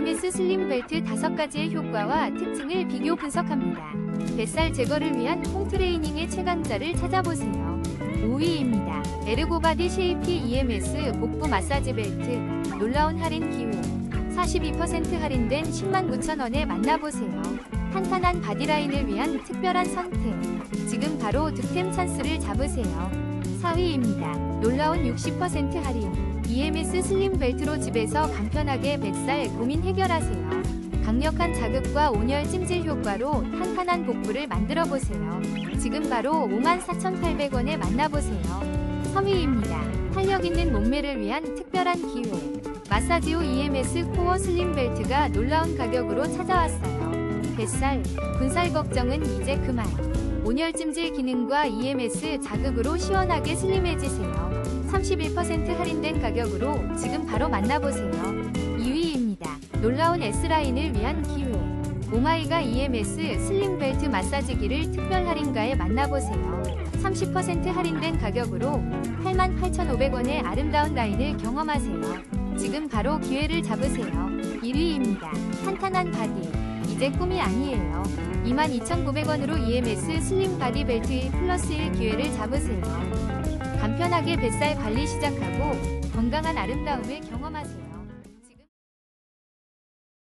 EMS 슬림 벨트 5가지의 효과와 특징을 비교 분석합니다. 뱃살 제거를 위한 홈 트레이닝의 최강자를 찾아보세요. 5위입니다. 에르고바디 쉐이피 EMS 복부 마사지 벨트 놀라운 할인 기회 42% 할인된 10만 9천 원에 만나보세요. 탄탄한 바디라인을 위한 특별한 선택 지금 바로 득템 찬스를 잡으세요. 4위입니다. 놀라운 60% 할인 EMS 슬림 벨트로 집에서 간편하게 뱃살 고민 해결하세요. 강력한 자극과 온열 찜질 효과로 탄탄한 복부를 만들어 보세요. 지금 바로 54,800원에 만나보세요. 3위입니다. 탄력 있는 몸매를 위한 특별한 기회. 마사지오 EMS 코어 슬림 벨트가 놀라운 가격으로 찾아왔어요. 뱃살, 군살 걱정은 이제 그만. 온열 찜질 기능과 EMS 자극으로 시원하게 슬림해지세요. 31% 할인된 가격으로 지금 바로 만나보세요. 2위입니다. 놀라운 S라인을 위한 기회. 오마이가 EMS 슬림 벨트 마사지기를 특별 할인가에 만나보세요. 30% 할인된 가격으로 88,500원의 아름다운 라인을 경험하세요. 지금 바로 기회를 잡으세요. 1위입니다. 탄탄한 바디. 이제 꿈이 아니에요. 22,900원으로 EMS 슬림 바디 벨트 플러스 1 기회를 잡으세요. 간편하게 뱃살 관리 시작하고 건강한 아름다움을 경험하세요.